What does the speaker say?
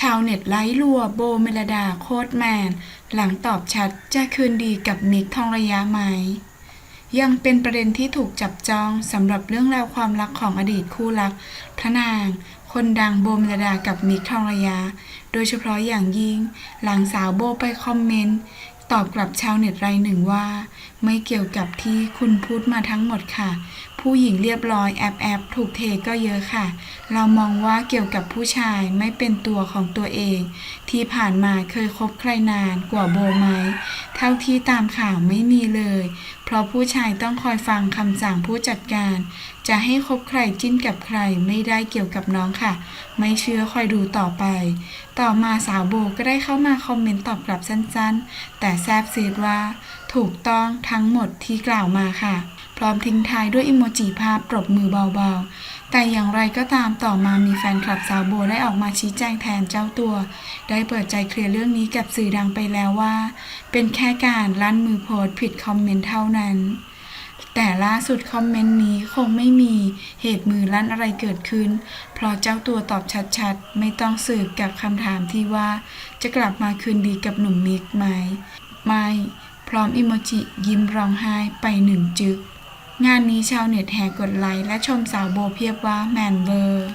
ชาวเน็ตไล่ลัวโบเมลดาโคตรแมน หลังตอบชัดจะคืนดีกับมิกทองระยะไหม ยังเป็นประเด็นที่ถูกจับจ้องสำหรับเรื่องราวความรักของอดีตคู่รัก พระนาง คนดังโบเมลดากับมิกทองระยะ โดยเฉพาะอย่างยิ่ง หลังสาวโบไปคอมเมนต์ตอบกลับชาวเน็ตรายหนึ่งว่า ไม่เกี่ยวกับที่คุณพูดมาทั้งหมดค่ะ ผู้หญิงเรียบร้อยแอบแอบถูกเทก็เยอะค่ะ เรามองว่าเกี่ยวกับผู้ชายไม่เป็นตัวของตัวเอง ที่ผ่านมาเคยคบใครนานกว่าโบไหม เท่าที่ตามข่าวไม่มีเลย เพราะผู้ชายต้องคอยฟังคำสั่งผู้จัดการ จะให้คบใครจิ้นกับใครไม่ได้เกี่ยวกับน้องค่ะ ไม่เชื่อคอยดูต่อไป ต่อมาสาวโบก็ได้เข้ามาคอมเมนต์ตอบกลับสั้นๆ แต่แซบซีดว่า ถูกต้องทั้งหมดที่กล่าวมาค่ะ ร้อมทิ้งท้ายด้วยอิโมจิภาพปรบมือเบาๆ แต่อย่างไรก็ตามต่อมามีแฟนคลับสาวโบได้ออกมาชี้แจงแทนเจ้าตัว ได้เปิดใจเคลียร์เรื่องนี้กับสื่อดังไปแล้วว่า เป็นแค่การลั่นมือโพสผิดคอมเมนต์เท่านั้นแต่ล่าสุดคอมเมนต์นี้คงไม่มีเหตุมือลั่นอะไรเกิดขึ้น เพราะเจ้าตัวตอบชัดๆ ไม่ต้องสืบกับคำถามที่ว่า จะกลับมาคืนดีกับหนุ่มมิกไหม ไม่ พร้อมอิโมจิยิ้มร้องไห้ไปหนึ่งจึก งานนี้ชาวเน็ตแห่กดไลค์และชมสาวโบเพียบว่าแมนเบอร์